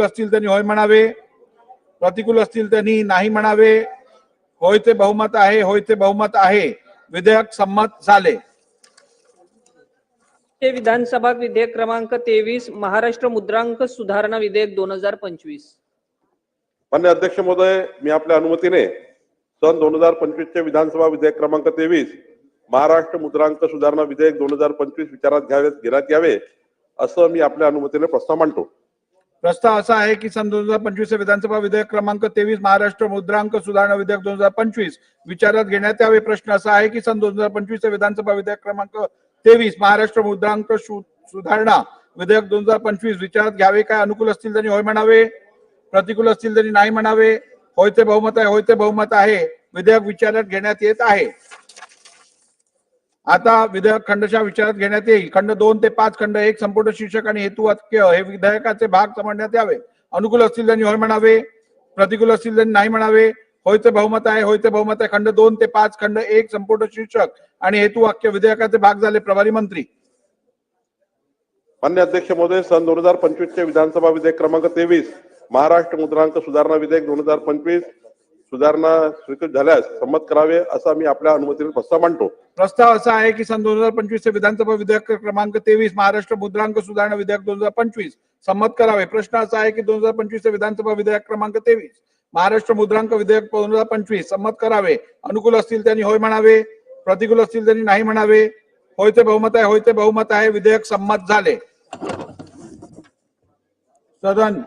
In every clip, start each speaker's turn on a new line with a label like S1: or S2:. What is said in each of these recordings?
S1: असतील त्यांनी होय म्हणावे. प्रतिकूल असतील त्यांनी नाही म्हणावे. होय ते बहुमत आहे होय ते बहुमत आहे. विधेयक संमत झाले.
S2: ते विधानसभा विधेयक क्रमांक तेवीस महाराष्ट्र मुद्रांक सुधारणा विधेयक दोन हजार पंचवीस.
S3: मान्य अध्यक्ष महोदय मी आपल्या अनुमतीने सन दोन हजार पंचवीसचे विधानसभा विधेयक क्रमांक तेवीस महाराष्ट्र मुद्रांक सुधारणा विधेयक दोन हजार पंचवीस विचारात घ्यावे घेण्यात यावे असं मी आपल्या अनुमतीने प्रस्ताव मांडतो.
S1: प्रस्ताव असा आहे की सन दोन हजार पंचवीस विधानसभा विधेयक क्रमांक तेवीस महाराष्ट्र मुद्रांक सुधारणा विधेयक दोन हजार पंचवीस विचारात घेण्यात यावे. प्रश्न असा आहे की सन दोन हजार पंचवीस विधानसभा विधेयक क्रमांक तेवीस महाराष्ट्र मुद्रांक सु- सुधारणा विधेयक दोन हजार पंचवीस विचारात घ्यावे. काय अनुकूल असतील त्यांनी होय म्हणावे. प्रतिकूल असतील त्यांनी नाही म्हणावे. होय ते बहुमत आहे होय ते बहुमत आहे. विधेयक विचारात घेण्यात येत आहे. आता विधेयक खंडशा विचारात घेण्यात येईल. खंड दोन ते पाच खंड एक संपूर्ण शीर्षक आणि हेतुवाक्य हे विधेयकाचे भाग समजण्यात यावे. अनुकूल असतील त्यांनी होय म्हणावे प्रतिकूल असतील त्यांनी नाही म्हणावे. होय ते बहुमत आहे होय ते बहुमत आहे. खंड दोन ते पाच खंड एक संपूर्ण शीर्षक आणि हेतुवाक्य विधेयकाचे भाग झाले प्रभारी मंत्री.
S3: मान्य अध्यक्ष महोदय सन दोन हजार पंचवीसचे विधानसभा विधेयक क्रमांक तेवीस महाराष्ट्र मुद्रांक सुधारणा विधेयक दोन हजार पंचवीस सुधारणा स्वीकृत झाल्यास संमत करावे असा मी आपल्या अनुमतीने प्रस्ताव मांडतो.
S1: प्रस्ताव असा आहे की सन दोन हजार पंचवीस विधानसभा विधेयक क्रमांक तेवीस महाराष्ट्र मुद्रांक सुधारणा विधेयक दोन हजार पंचवीस संमत करावे. प्रश्न असा आहे की दोन हजार पंचवीस विधानसभा विधेयक क्रमांक तेवीस महाराष्ट्र मुद्रांक विधेयक दोन हजार पंचवीस संमत करावे. अनुकूल असतील त्यांनी होय म्हणावे प्रतिकूल असतील त्यांनी नाही म्हणावे. होय ते बहुमत आहे होय ते बहुमत आहे विधेयक संमत झाले. सदन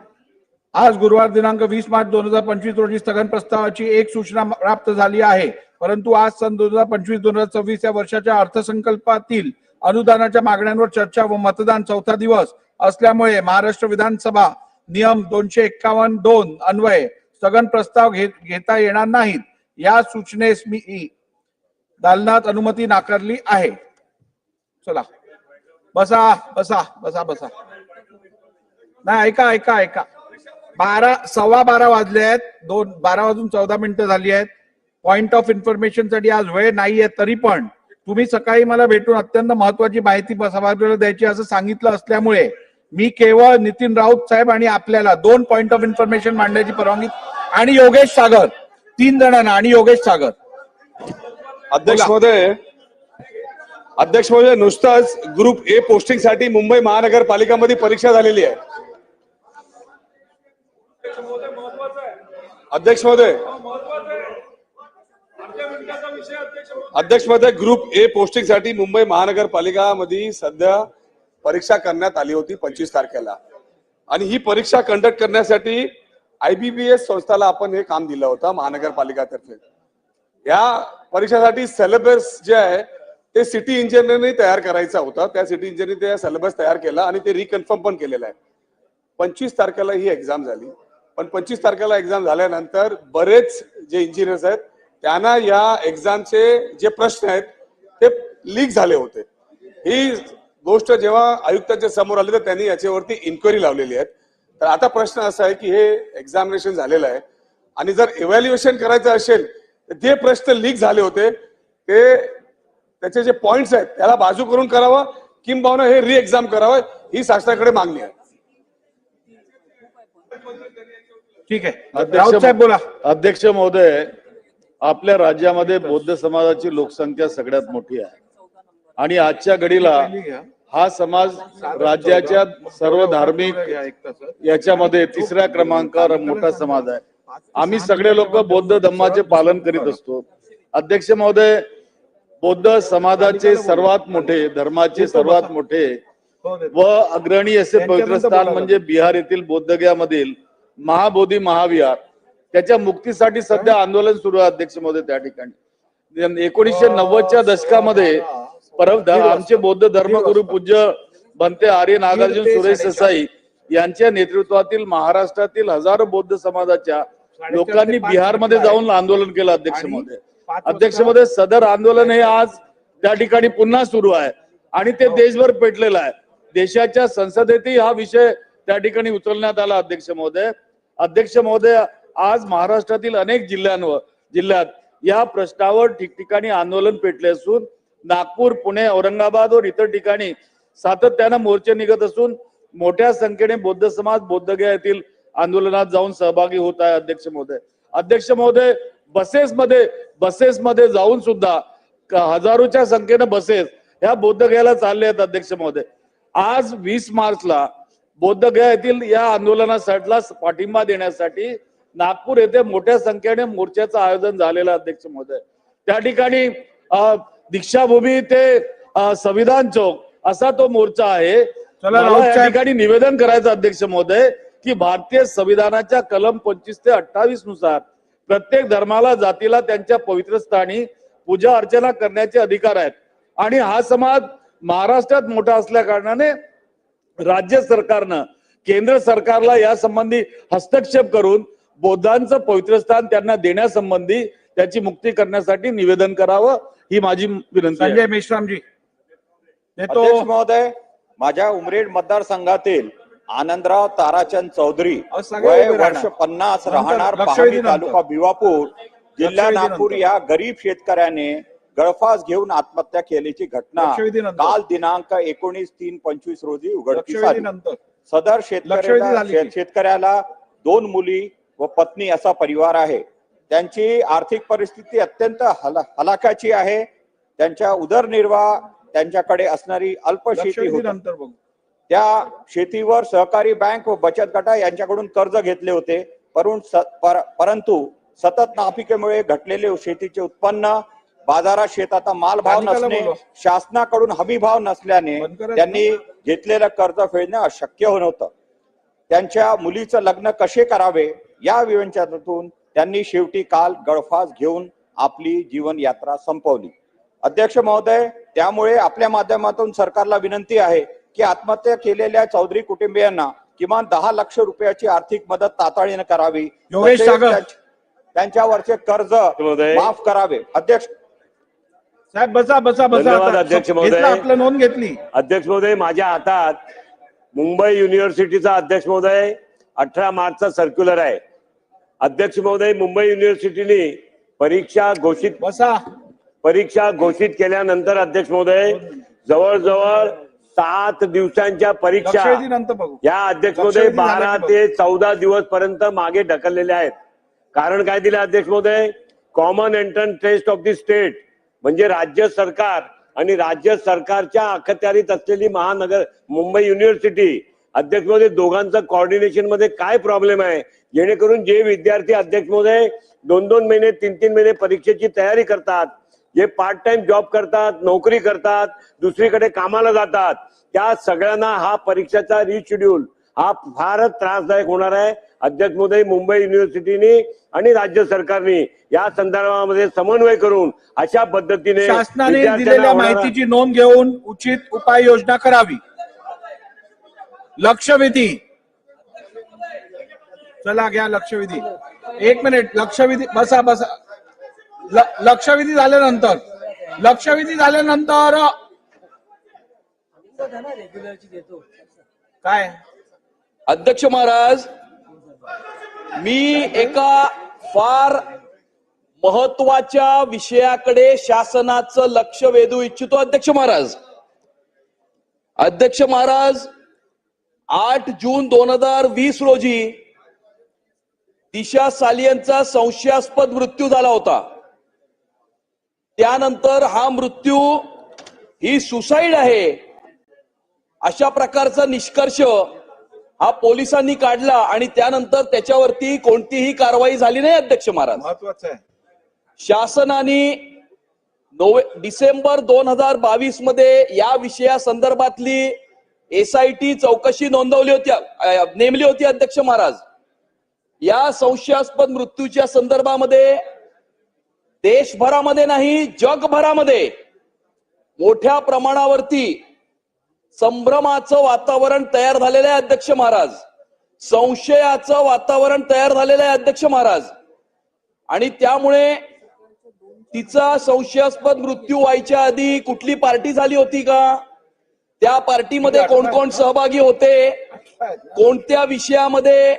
S1: आज गुरुवार दिनांक वीस मार्च दोन हजार पंचवीस रोजी स्थगन प्रस्तावाची एक सूचना प्राप्त झाली आहे. परंतु आज सन दोन हजार पंचवीस दोन हजार सव्वीस या वर्षाच्या अर्थसंकल्पातील अनुदानाच्या मागण्यांवर चर्चा व मतदान चौथा दिवस असल्यामुळे महाराष्ट्र विधानसभा नियम दोनशे एक्कावन्न दोन अन्वये स्थगन प्रस्ताव घेत घेता येणार नाहीत. या सूचनेस मी दालनात अनुमती नाकारली आहे. चला. बसा बसा बसा बसा. नाही ऐका ऐका ऐका. बारा सव्वा बारा वाजले आहेत. दोन बारा वाजून चौदा मिनिटं झाली आहेत. पॉइंट ऑफ इन्फॉर्मेशनसाठी आज वेळ नाहीये तरी पण तुम्ही सकाळी मला भेटून अत्यंत महत्वाची माहिती सभागृहाला द्यायची असं सांगितलं असल्यामुळे मी केवळ नितीन राऊत साहेब आणि आपल्याला दोन पॉइंट ऑफ इन्फॉर्मेशन मांडण्याची परवानगी आणि योगेश सागर तीन जणांना आणि योगेश सागर.
S4: अध्यक्ष महोदय अध्यक्ष महोदय नुसताच ग्रुप ए पोस्टिंगसाठी मुंबई महानगरपालिकामध्ये परीक्षा झालेली आहे. अध्यक्ष महोदय. अध्यक्ष महोदय. ग्रुप ए पोस्टिंगसाठी मुंबई महानगरपालिकामध्ये सध्या परीक्षा करण्यात आली होती पंचवीस तारखेला. आणि ही परीक्षा कंडक्ट करण्यासाठी आयबीबीएस संस्थाला आपण हे काम दिलं होतं महानगरपालिकातर्फे. या परीक्षेसाठी सिलेबस जे आहे ते सिटी इंजिनियरने तयार करायचा होता. त्या सिटी इंजिनियरने ते सिलेबस तयार केला आणि ते रिकन्फर्म पण केलेलं आहे. पंचवीस तारखेला ही एक्झाम झाली. पण पंचवीस तारखेला एक्झाम झाल्यानंतर बरेच जे इंजिनियर्स आहेत त्यांना या एक्झामचे जे प्रश्न आहेत ते लीक झाले होते. ही गोष्ट जेव्हा आयुक्तांच्या समोर आली तर त्यांनी याच्यावरती इन्क्वायरी लावलेली आहे तर आता प्रश्न असा आहे की हे एक्झामिनेशन झालेलं आहे. आणि जर इव्हॅल्युएशन करायचं असेल तर जे प्रश्न लीक झाले होते ते त्याचे जे पॉइंट्स आहेत त्याला बाजू करून करावं किंबहुना हे री एक्झाम करावं ही शासनाकडे मागणी आहे.
S1: ठीक आहे. राऊत साहेब बोला.
S5: अध्यक्ष महोदय आपल्या राज्यामध्ये बौद्ध समाजाची लोकसंख्या सगळ्यात मोठी आहे. आणि आजच्या घडीला हा समाज राज्याच्या सर्व धार्मिक याच्यामध्ये तिसऱ्या क्रमांकावर मोठा समाज आहे. आम्ही सगळे लोक बौद्ध धम्माचे पालन करीत असतो. अध्यक्ष महोदय बौद्ध समाजाचे सर्वात मोठे धर्माचे सर्वात मोठे व अग्रणी असे पवित्र स्थान म्हणजे बिहार येथील बोद्धगयामधील महाबोधी महाविहार. त्याच्या मुक्तीसाठी सध्या आंदोलन सुरू आहे अध्यक्ष महोदय त्या ठिकाणी. एकोणीसशे नव्वदच्या दशकामध्ये परम आमचे बौद्ध धर्मगुरु पूज्य बनते आर्य नागार्जुन सुरेश देसाई यांच्या नेतृत्वातील महाराष्ट्रातील हजारो बौद्ध समाजाच्या लोकांनी बिहारमध्ये जाऊन आंदोलन केलं अध्यक्ष महोदय. अध्यक्ष महोदय सदर आंदोलन हे आज त्या ठिकाणी पुन्हा सुरू आहे. आणि ते देशभर पेटलेलं आहे. देशाच्या संसदेतही हा विषय त्या ठिकाणी उचलण्यात आला अध्यक्ष महोदय. अध्यक्ष महोदय आज महाराष्ट्रातील अनेक जिल्ह्यांवर जिल्ह्यात या प्रश्नावर ठिकठिकाणी आंदोलन पेटले असून नागपूर पुणे औरंगाबाद व इतर ठिकाणी सातत्यानं मोर्चे निघत असून मोठ्या संख्येने बौद्ध समाज बौद्धगया येथील आंदोलनात जाऊन सहभागी होत आहे अध्यक्ष महोदय. अध्यक्ष महोदय बसेसमध्ये बसेसमध्ये जाऊन सुद्धा हजारोच्या संख्येनं बसेस ह्या बोधगयाला चालले आहेत अध्यक्ष महोदय. आज वीस मार्चला बोधगया येथील या आंदोलनासाठीला पाठिंबा देण्यासाठी नागपूर येथे मोठ्या संख्येने मोर्चाचं आयोजन झालेलं अध्यक्ष महोदय त्या ठिकाणी दीक्षाभूमी ते संविधान चौक असा तो मोर्चा आहे या. ठिकाणी निवेदन करायचं अध्यक्ष महोदय की भारतीय संविधानाच्या कलम पंचवीस ते अठ्ठावीसनुसार प्रत्येक धर्माला जातीला त्यांच्या पवित्र स्थानी पूजा अर्चना करण्याचे अधिकार आहेत आणि हा समाज महाराष्ट्रात मोठा असल्या कारणाने राज्य सरकारनं केंद्र सरकारला या संबंधी हस्तक्षेप करून बौद्धांचं पवित्र स्थान त्यांना देण्यासंबंधी त्याची मुक्ती करण्यासाठी निवेदन करावं ही माझी विनंती
S1: संजय मेश्रामजी
S6: महोदय माझ्या उमरेड मतदारसंघातील आनंदराव ताराचंद चौधरी वय वर्ष
S1: राहणार.
S6: पन्नास राहणार. तालुका भिवापूर जिल्हा नागपूर. या गरीब शेतकऱ्याने गळफास घेऊन आत्महत्या केल्याची घटना. काल दिनांक एकोणीस तीन पंचवीस रोजी उघडकीस आली. सदर शेतकऱ्याला? शेत- शेतकऱ्याला दोन मुली व पत्नी असा परिवार आहे. त्यांची आर्थिक परिस्थिती अत्यंत हला- हलाखाची आहे. त्यांच्या उदरनिर्वाह त्यांच्याकडे असणारी होती.
S1: नंतर बघू.
S6: त्या शेतीवर सहकारी बँक व बचत गटा यांच्याकडून कर्ज घेतले होते. परंतु सतत नापिकेमुळे घटलेले शेतीचे उत्पन्न बाजारात शेताचा माल भाव
S1: स्थानिकाला
S6: नसणे. शासनाकडून हमी भाव नसल्याने. त्यांनी घेतलेलं कर्ज फेडणे अशक्य होत होतं त्यांच्या मुलीचं लग्न कसे करावे या विवंचनातून त्यांनी शेवटी काल गळफास घेऊन आपली जीवन यात्रा संपवली अध्यक्ष महोदय त्यामुळे आपल्या माध्यमातून सरकारला विनंती आहे की आत्महत्या केलेल्या चौधरी कुटुंबियांना किमान दहा लक्ष रुपयाची आर्थिक मदत तातडीने करावी त्यांच्यावरचे कर्ज. माफ करावे अध्यक्ष
S1: साहेब बसा बसा बसा
S7: धन्यवाद,
S1: आता.
S7: अध्यक्ष
S1: घेतलं,
S7: महोदय.
S1: आपलं नोंद घेतली.
S7: अध्यक्ष महोदय माझ्या हातात मुंबई युनिव्हर्सिटीचा अध्यक्ष महोदय अठरा मार्चचा सर्क्युलर आहे. अध्यक्ष महोदय मुंबई युनिव्हर्सिटीने परीक्षा घोषित
S1: बसा.
S7: परीक्षा घोषित केल्यानंतर अध्यक्ष महोदय जवळजवळ सात दिवसांच्या परीक्षा
S1: लक्षवेधी नंतर बघू.
S7: या अध्यक्ष महोदय
S1: लक्षवेधी झालं
S7: बारा ते चौदा दिवस पर्यंत मागे ढकललेले आहेत. कारण काय दिलं अध्यक्ष महोदय? Common entrance test of the state म्हणजे राज्य सरकार आणि राज्य सरकारच्या अखत्यारीत असलेली महानगर मुंबई युनिव्हर्सिटी अध्यक्ष महोदय दोघांचं कॉर्डिनेशनमध्ये काय प्रॉब्लेम आहे? जेणेकरून जे विद्यार्थी अध्यक्ष महोदय दोन दोन महिने तीन तीन महिने परीक्षेची तयारी करतात जे पार्ट टाइम जॉब करतात नोकरी करतात दुसरीकडे कामाला जातात त्या सगळ्यांना हा परीक्षेचा रिशेड्यूल हा फारच त्रासदायक होणार आहे. अध्यक्ष महोदय मुंबई युनिव्हर्सिटीने आणि राज्य सरकारने या संदर्भामध्ये समन्वय करून अशा पद्धतीने
S1: शासनाने दिलेल्या माहितीची नोंद घेऊन उचित उपाययोजना करावी. लक्षवेधी. चला घ्या लक्षवेधी. एक मिनिट लक्षवेधी बसा बसा. ल- लक्षवेधी झाल्यानंतर लक्षवेधी झाल्यानंतर काय?
S8: अध्यक्ष महाराज मी एका फार महत्त्वाच्या विषयाकडे शासनाचं लक्ष वेधू इच्छितो अध्यक्ष महाराज. अध्यक्ष महाराज आठ जून दोन हजार वीस रोजी दिशा सालियनचा संशयास्पद मृत्यू झाला होता. त्यानंतर हा मृत्यू ही सुसाईड आहे अशा प्रकारचा निष्कर्ष हा पोलिसांनी काढला आणि त्यानंतर त्याच्यावरती कोणतीही कारवाई झाली नाही अध्यक्ष महाराज.
S1: महत्वाचं आहे.
S8: शासनाने नोव्हे डिसेंबर दोन हजार बावीसमध्ये या विषया संदर्भातली एसआयटी चौकशी नोंदवली होती नेमली होती अध्यक्ष महाराज. या संशयास्पद मृत्यूच्या संदर्भामध्ये देशभरामध्ये नाही जगभरामध्ये मोठ्या प्रमाणावरती संभ्रमाचं वातावरण तयार झालेलं आहे अध्यक्ष महाराज. संशयाचं वातावरण तयार झालेलं आहे अध्यक्ष महाराज. आणि त्यामुळे तिचा संशयास्पद मृत्यू व्हायच्या आधी कुठली पार्टी झाली होती का? त्या पार्टीमध्ये कोण कोण सहभागी होते? कोणत्या विषयामध्ये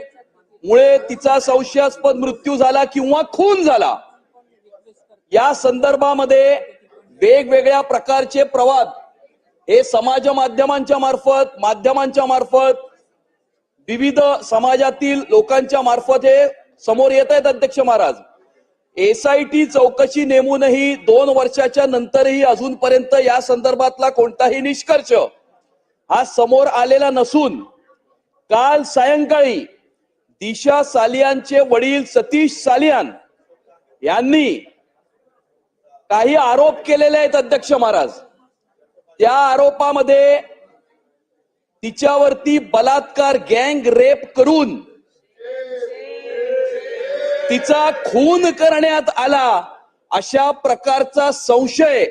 S8: मुळे तिचा संशयास्पद मृत्यू झाला किंवा खून झाला? या संदर्भामध्ये वेगवेगळ्या प्रकारचे प्रवाद हे समाज माध्यमांच्या मार्फत माध्यमांच्या मार्फत विविध समाजातील लोकांच्या मार्फत हे समोर येत आहेत अध्यक्ष महाराज. एसआयटी चौकशी नेमूनही दोन वर्षाच्या नंतरही अजूनपर्यंत या संदर्भातला कोणताही निष्कर्ष हा समोर आलेला नसून काल सायंकाळी दिशा सालियांचे वडील सतीश सालियान यांनी काही आरोप केलेले आहेत अध्यक्ष महाराज. त्या आरोपामध्ये तिच्यावरती बलात्कार गँग रेप करून तिचा खून करण्यात आला अशा प्रकारचा संशय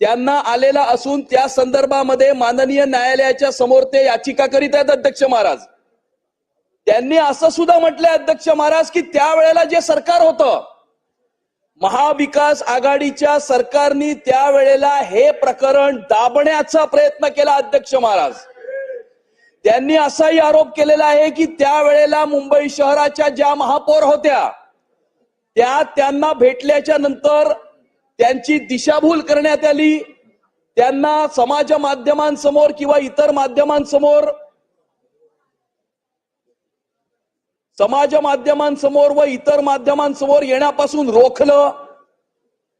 S8: त्यांना आलेला असून त्या संदर्भामध्ये माननीय न्यायालयाच्या समोर ते याचिका करीत आहेत अध्यक्ष महाराज. त्यांनी असं सुद्धा म्हटलंय अध्यक्ष महाराज की त्यावेळेला जे सरकार होतं महाविकास आघाडीच्या सरकारने त्यावेळेला हे प्रकरण दाबण्याचा प्रयत्न केला अध्यक्ष महाराज. त्यांनी असाही आरोप केलेला आहे की त्यावेळेला मुंबई शहराच्या ज्या महापौर होत्या त्या त्यांना भेटल्याच्या नंतर त्यांची दिशाभूल करण्यात आली. त्यांना समाज माध्यमांसमोर किंवा इतर माध्यमांसमोर समाज माध्यमांसमोर व इतर माध्यमांसमोर येण्यापासून रोखलं.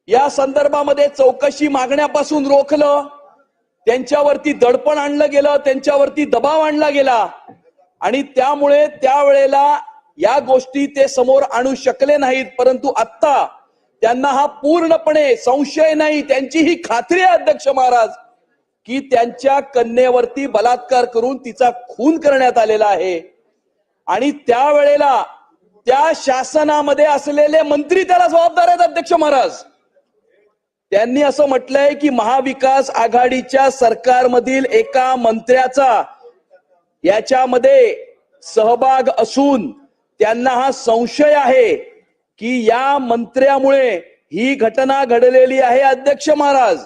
S8: या संदर्भामध्ये चौकशी मागण्यापासून रोखलं. त्यांच्यावरती दडपण आणलं गेलं त्यांच्यावरती दबाव आणला गेला. आणि त्यामुळे त्यावेळेला या गोष्टी ते समोर आणू शकले नाहीत. परंतु आता त्यांना हा पूर्णपणे संशय नाही त्यांची ही खात्री आहे अध्यक्ष महाराज की त्यांच्या कन्येवरती बलात्कार करून तिचा खून करण्यात आलेला आहे. आणि त्यावेळेला त्या शासनामध्ये असलेले मंत्री त्याला जबाबदार आहेत अध्यक्ष महाराज. त्यांनी असं म्हटलंय की महाविकास आघाडीच्या सरकारमधील एका मंत्र्याचा याच्यामध्ये सहभाग असून त्यांना हा संशय आहे की या मंत्र्यामुळे ही घटना घडलेली आहे अध्यक्ष महाराज.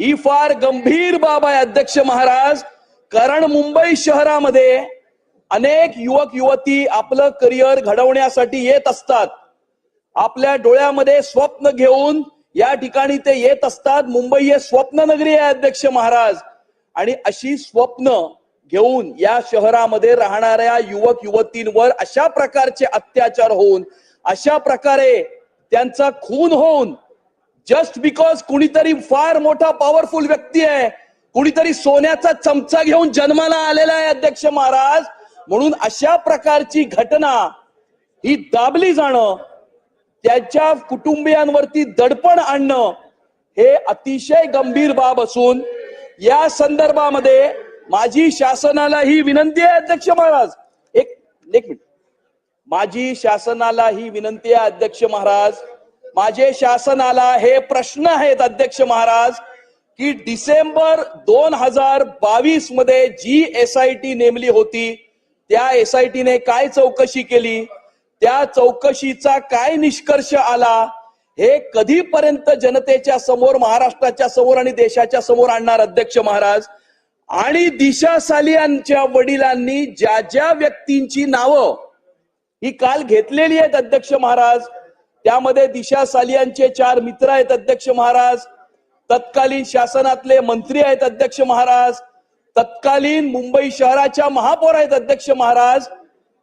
S8: ही फार गंभीर बाब आहे अध्यक्ष महाराज. कारण मुंबई शहरामध्ये अनेक युवक युवती आपलं करिअर घडवण्यासाठी येत असतात. आपल्या डोळ्यामध्ये स्वप्न घेऊन या ठिकाणी ते येत असतात. मुंबई हे स्वप्न नगरी आहे अध्यक्ष महाराज. आणि अशी स्वप्न घेऊन या शहरामध्ये राहणाऱ्या युवक युवतींवर अशा प्रकारचे अत्याचार होऊन अशा प्रकारे त्यांचा खून होऊन जस्ट बिकॉज कुणीतरी फार मोठा पॉवरफुल व्यक्ती आहे कुणीतरी सोन्याचा चमचा घेऊन जन्माला आलेला आहे अध्यक्ष महाराज म्हणून अशा प्रकारची घटना ही दाबली जाणं त्याच्या कुटुंबियांवरती दडपण आणणं हे अतिशय गंभीर बाब असून या संदर्भामध्ये माझी शासनाला ही विनंती आहे अध्यक्ष महाराज. एक एक मिनिट. माझी शासनाला ही विनंती आहे अध्यक्ष महाराज. माझे शासनाला हे प्रश्न आहेत अध्यक्ष महाराज की डिसेंबर दोन हजार बावीसमध्ये जी एस आय टी नेमली होती त्या एस काय चौकशी केली? त्या चौकशीचा काय निष्कर्ष आला? हे कधीपर्यंत जनतेच्या समोर महाराष्ट्राच्या समोर आणि देशाच्या समोर आणणार अध्यक्ष महाराज? आणि दिशा सालियांच्या वडिलांनी ज्या ज्या व्यक्तींची नावं ही काल घेतलेली आहेत अध्यक्ष महाराज त्यामध्ये दिशा सालियांचे चार मित्र आहेत अध्यक्ष महाराज तत्कालीन शासनातले मंत्री आहेत अध्यक्ष महाराज तत्कालीन मुंबई शहराच्या महापौर आहेत अध्यक्ष महाराज.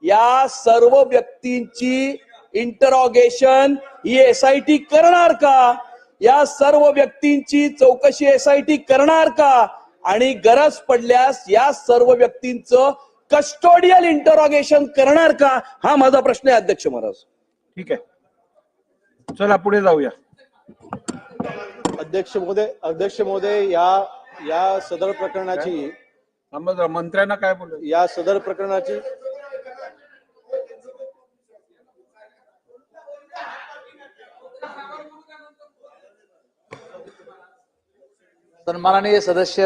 S8: या सर्व व्यक्तींची इंटरॉगेशन ही एस आय टी करणार का? या सर्व व्यक्तींची चौकशी एस आय टी करणार का? आणि गरज पडल्यास या सर्व व्यक्तींचं कस्टोडियल इंटरॉगेशन करणार का? हा माझा प्रश्न आहे अध्यक्ष महाराज.
S1: ठीक आहे. चला पुढे जाऊया.
S5: अध्यक्ष महोदय अध्यक्ष महोदय या या सदर प्रकरणाची
S1: मंत्र्यांना काय बोल?
S5: या सदर प्रकरणाची
S9: सन्माननीय सदस्य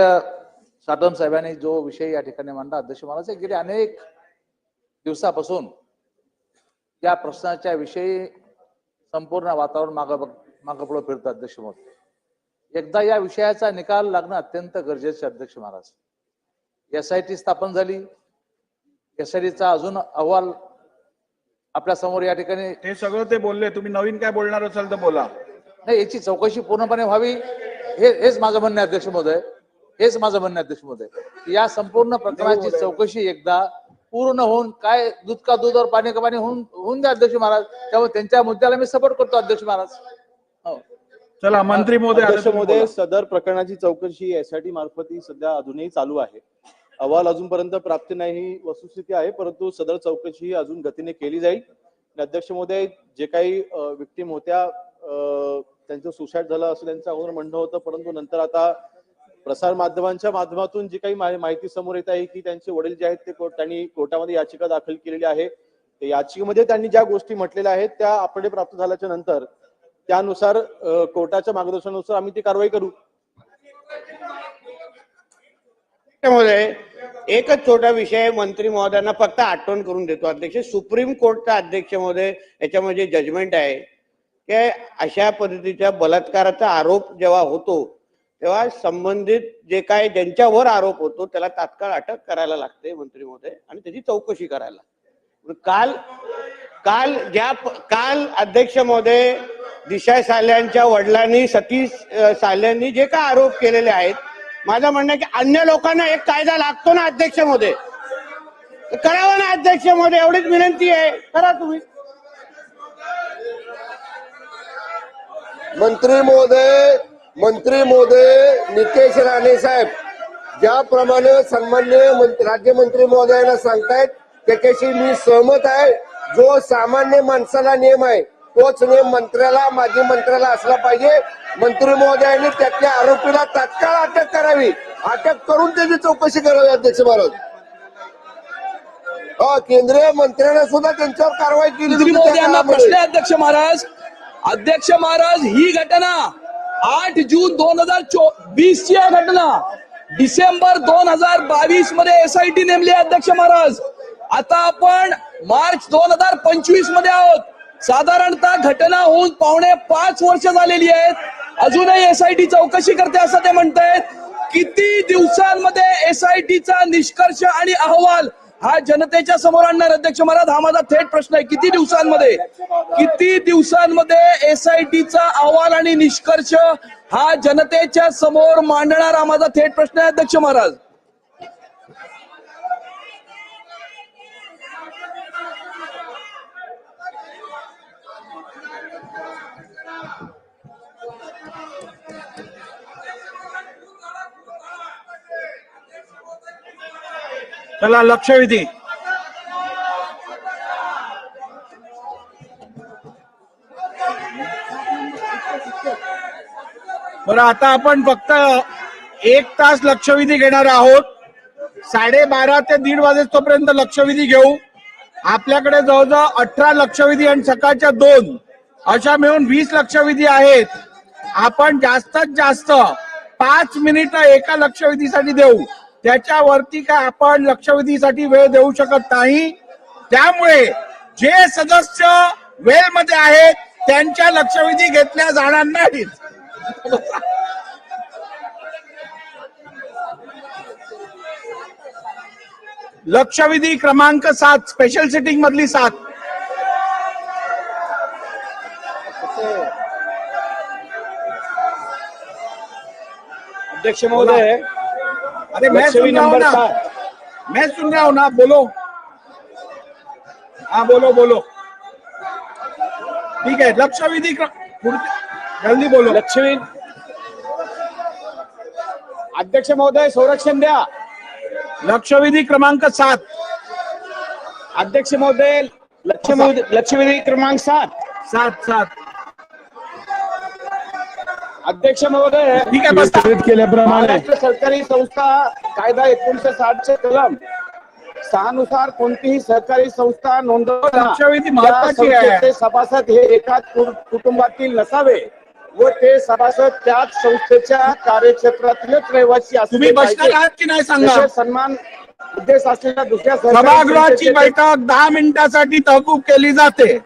S9: साटम साहेबांनी जो विषय या ठिकाणी मांडला अध्यक्ष महाराज गेले अनेक दिवसापासून या प्रश्नाच्या विषयी संपूर्ण वातावरण माग मागपुढे फिरतं अध्यक्ष महोदय. एकदा या विषयाचा निकाल लागणं अत्यंत गरजेचे अध्यक्ष महाराज एस आय टी स्थापन झाली. एस आय टीचा अजून अहवाल आपल्यासमोर या ठिकाणी
S1: ते सगळं ते बोलले. तुम्ही नवीन काय बोलणार असाल तर बोला.
S9: नाही याची चौकशी पूर्णपणे व्हावी. हे हेच माझं म्हणणं अध्यक्ष महोदय. हेच माझं म्हणणं अध्यक्ष महोदय. या संपूर्ण प्रकरणाची चौकशी एकदा पूर्ण होऊन काय दूध का दूध और पाणी का पाणी होऊन होऊन द्या अध्यक्ष महाराज. त्यामुळे त्यांच्या मुद्द्याला मी सपोर्ट करतो अध्यक्ष महाराज. हो.
S1: चला मंत्री महोदय
S10: महोदय. सदर प्रकरणाची चौकशी एसआयटी मार्फत ही सध्या अजूनही चालू आहे. अहवाल अजूनपर्यंत प्राप्त नाही ही वस्तुस्थिती आहे परंतु सदर चौकशी ही अजून गतीने केली जाईल. अध्यक्ष महोदय जे काही विक्टीम होत्या त्यांचं सुसाईड झालं असं त्यांचं अगोदर म्हणणं होतं परंतु नंतर आता प्रसार माध्यमांच्या माध्यमातून जी काही माहिती समोर येत आहे की त्यांचे वडील जे आहेत ते कोर्ट- त्यांनी कोर्टामध्ये याचिका दाखल केलेली आहे. याचिकेमध्ये त्यांनी ज्या गोष्टी म्हटलेल्या आहेत त्या आपले प्राप्त झाल्याच्यानंतर त्यानुसार कोर्टाच्या मार्गदर्शनानुसार आम्ही ती कारवाई करू.
S11: त्यामुळे एकच छोटा विषय मंत्री महोदयांना फक्त आठवण करून देतो. अध्यक्ष सुप्रीम कोर्टचा अध्यक्ष महोदय याच्यामध्ये जजमेंट आहे की अशा पद्धतीच्या बलात्काराचा आरोप जेव्हा होतो तेव्हा संबंधित जे काय ज्यांच्यावर आरोप होतो त्याला तात्काळ अटक करायला लागते मंत्री महोदय आणि त्याची चौकशी करायला. काल काल ज्या काल अध्यक्ष महोदय दिशा साल्यांच्या वडिलांनी सतीश साल्यांनी जे काय आरोप केलेले आहेत माझं म्हणणं की अन्य लोकांना एक कायदा लागतो ना अध्यक्षमध्ये करावा ना अध्यक्षमध्ये एवढीच विनंती आहे. करा तुम्ही.
S12: मंत्री महोदय मंत्री महोदय नितेश राणे साहेब ज्याप्रमाणे सन्मान्य मंत्री- राज्यमंत्री महोदयांना सांगतायत त्याच्याशी मी सहमत आहे. जो सामान्य माणसाला नियम आहे तोच नियम मंत्र्याला माजी मंत्र्याला असला पाहिजे. मंत्री महोदयांनी त्यातल्या आरोपीला तात्काळ अटक करावी. अटक करून त्याची चौकशी करावी अध्यक्ष महाराज. केंद्रीय मंत्र्यांना सुद्धा त्यांच्यावर कारवाई केली.
S8: प्रश्न अध्यक्ष महाराज. अध्यक्ष महाराज ही घटना आठ जून दोन हजार वीस ची घटना. डिसेंबर दोन हजार बावीसमध्ये एसआयटी नेमली अध्यक्ष महाराज. आता आपण मार्च दोन हजार पंचवीसमध्ये आहोत. साधारणतः घटना होऊन पावणे पाच वर्ष झालेली आहेत. अजूनही एसआयटी चौकशी करते असं ते म्हणतायत. किती दिवसांमध्ये एसआयटीचा निष्कर्ष आणि अहवाल हा जनतेच्या समोर आणणार? अध्यक्ष महाराज हा माझा थेट प्रश्न आहे. किती दिवसांमध्ये? किती दिवसांमध्ये एसआयटीचा अहवाल आणि निष्कर्ष हा जनतेच्या समोर मांडणार? हा माझा थेट प्रश्न आहे अध्यक्ष महाराज.
S1: चला लक्षवेधी बरं आता आपण फक्त एक तास लक्षवेधी घेणार आहोत. साडेबारा ते दीड वाजेपर्यंत लक्षवेधी घेऊ. आपल्याकडे जवळजवळ अठरा लक्षवेधी आणि सकाळच्या दोन. अशा मिळून वीस लक्षवेधी आहेत. आपण जास्तीत जास्त पाच मिनिट एका लक्षवेधीसाठी देऊ. त्याच्यावरती काय आपण लक्षवेधीसाठी वेळ देऊ शकत नाही. त्यामुळे जे सदस्य वेळमध्ये आहेत त्यांच्या लक्षवेधी घेतल्या जाणार नाहीत. लक्षवेधी क्रमांक सात स्पेशल सिटिंग मधली सात.
S7: अध्यक्ष महोदय
S1: अरे मैं सुन रहा हूँ
S7: नंबर
S1: ना। मैं सुन रहा हूँ ना बोलो। हाँ बोलो बोलो। ठीक है क्रम- पुढचे- जल्दी बोलो।
S7: लक्ष्मी। अध्यक्ष महोदय संरक्षण द्या।
S1: लक्षवेधी क्रमांक सात।
S7: अध्यक्ष महोदय लक्ष्मी लक्षवेधी क्रमांक सात।
S1: सात सात।
S7: अध्यक्ष महोदय
S1: ठीक आहे बस
S7: महाराष्ट्र सरकारी संस्था कायदा एकोणीशे साठचे कलम सहा नुसार कोणतीही सरकारी संस्था नोंदवताना
S1: लक्षवेधी
S7: त्या
S1: महत्वाची आहे.
S7: संस्थेचे सभासद हे एकाच कु- कुटुंबातील नसावे व ते सभासद त्याच संस्थेच्या कार्यक्षेत्रातीलच रहिवासी असले
S1: तुम्ही बसणार
S7: पाहिजे.
S1: आहात की नाही सांगा
S7: सन्मान उद्देश असलेल्या दुसऱ्या
S1: सभागृहाची
S7: संस्थेचे-
S1: बैठक दहा मिनिटासाठी तहकूब केली जाते